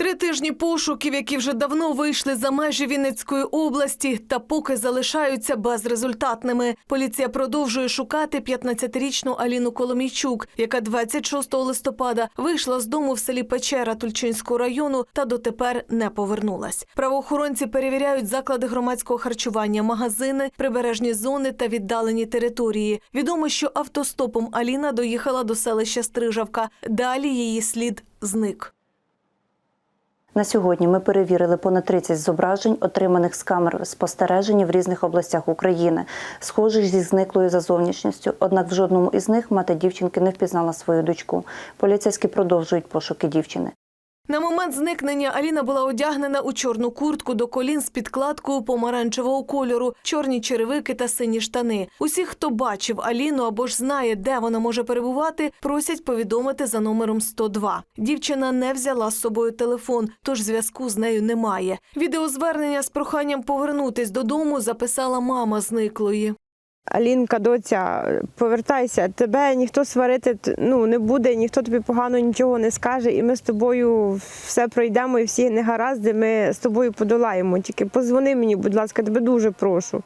Три тижні пошуків, які вже давно вийшли за межі Вінницької області, та поки залишаються безрезультатними. Поліція продовжує шукати 15-річну Аліну Коломійчук, яка 26 листопада вийшла з дому в селі Печера Тульчинського району та дотепер не повернулась. Правоохоронці перевіряють заклади громадського харчування, магазини, прибережні зони та віддалені території. Відомо, що автостопом Аліна доїхала до селища Стрижавка. Далі її слід зник. На сьогодні ми перевірили понад 30 зображень, отриманих з камер спостереження в різних областях України, схожих зі зниклою за зовнішністю. Однак в жодному із них мати дівчинки не впізнала свою дочку. Поліцейські продовжують пошуки дівчини. На момент зникнення Аліна була одягнена у чорну куртку до колін з підкладкою помаранчевого кольору, чорні черевики та сині штани. Усіх, хто бачив Аліну або ж знає, де вона може перебувати, просять повідомити за номером 102. Дівчина не взяла з собою телефон, тож зв'язку з нею немає. Відеозвернення з проханням повернутись додому записала мама зниклої. Алінка, доця, повертайся, тебе ніхто сварити ну, не буде, ніхто тобі погано нічого не скаже, і ми з тобою все пройдемо і всі негаразди ми з тобою подолаємо. Тільки позвони мені, будь ласка, тебе дуже прошу.